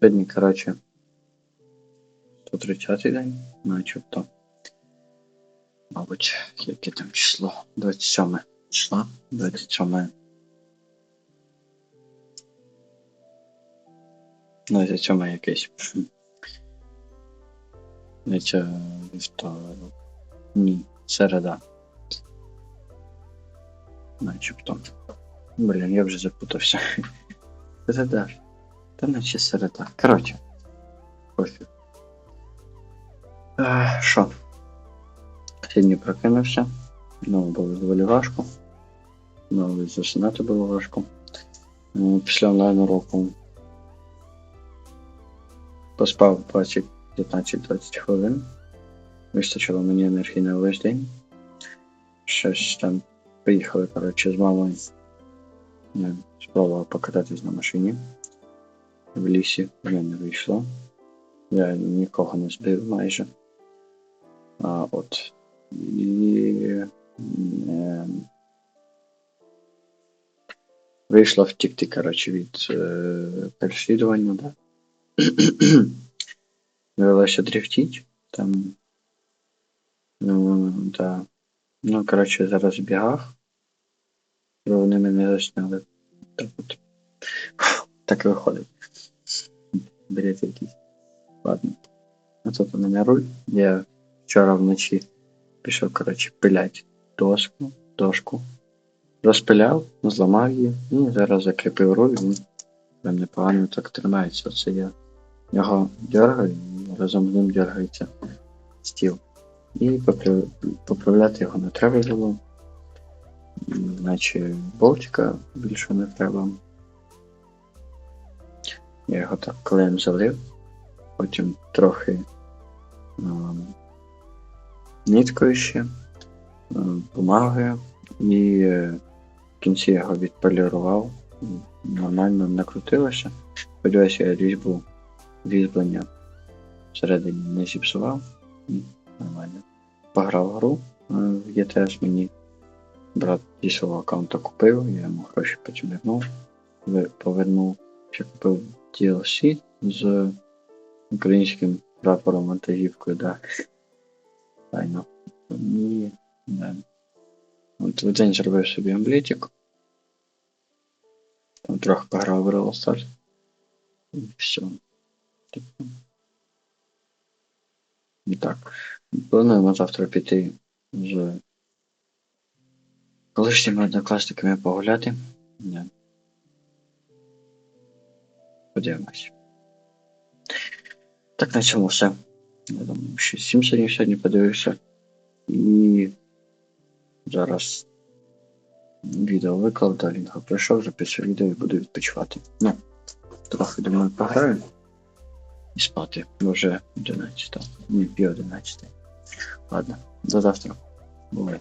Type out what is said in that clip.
Сьогодні, коротше, 130 день, начебто. Мабуть, яке там число? 27 число. 27. 27 якесь. Вівторок. Ні, середа. Начебто. Блін, я вже запутався. Середа. Та наче середа. Коротше. Пофіг. Е, Що? Сьогодні прокинувся. Знову було доволі важко. Знову засинати було важко. Е, Після онлайн уроку поспав 20 15-20 хвилин. Вистачило мені енергії на весь день. Щось там поїхали, коротше, з мамою. Спробував покататись на машині. В лісі вже не вийшло. Я нікого не збив майже. А от. І е, вийшло втікти, коротше, від е, переслідування, да. Довелося дрифтіть. Там. Ну, да. Ну, коротше, зараз в бігах. Бо вони мене засняли. Так і виходить. Бред якийсь. Ладно. А тут у мене руль. Я вчора вночі пішов, коротше, пилять доску, дошку. Розпиляв, зламав її і зараз закріпив руль, він прям непогано так тримається. Оце я його дергаю, разом з ним дергається стіл. І поправляти його не треба було. Наче болтика більше не треба. Я його так клеєм залив, потім трохи ем, ніткою ще, ем, бумагою, і е, в кінці його відполірував. Нормально накрутилося. Сподіваюся, я різьбу різьблення всередині не зіпсував. Нормально. Пограв гру е, в ETS мені брат зі аккаунта купив, я йому гроші потім вернув. Повернув, ще купив DLC з українським прапором вантажівкою, да. Файно. І, да. От в день зробив собі амблетик. Там трохи пограв в Brawl Stars. І все. Типу. І так. Плануємо завтра піти з колишніми однокласниками погуляти. Не. Подивимось. Так на цьому все. Я думаю, що Сімпсонів сьогодні подивився. І зараз відео виклав, далі його пройшов, записую відео і буду відпочивати. Ну, трохи думаю, пограю і спати. Вже 11. Ні, пів 11. Ладно, до завтра. Бувай.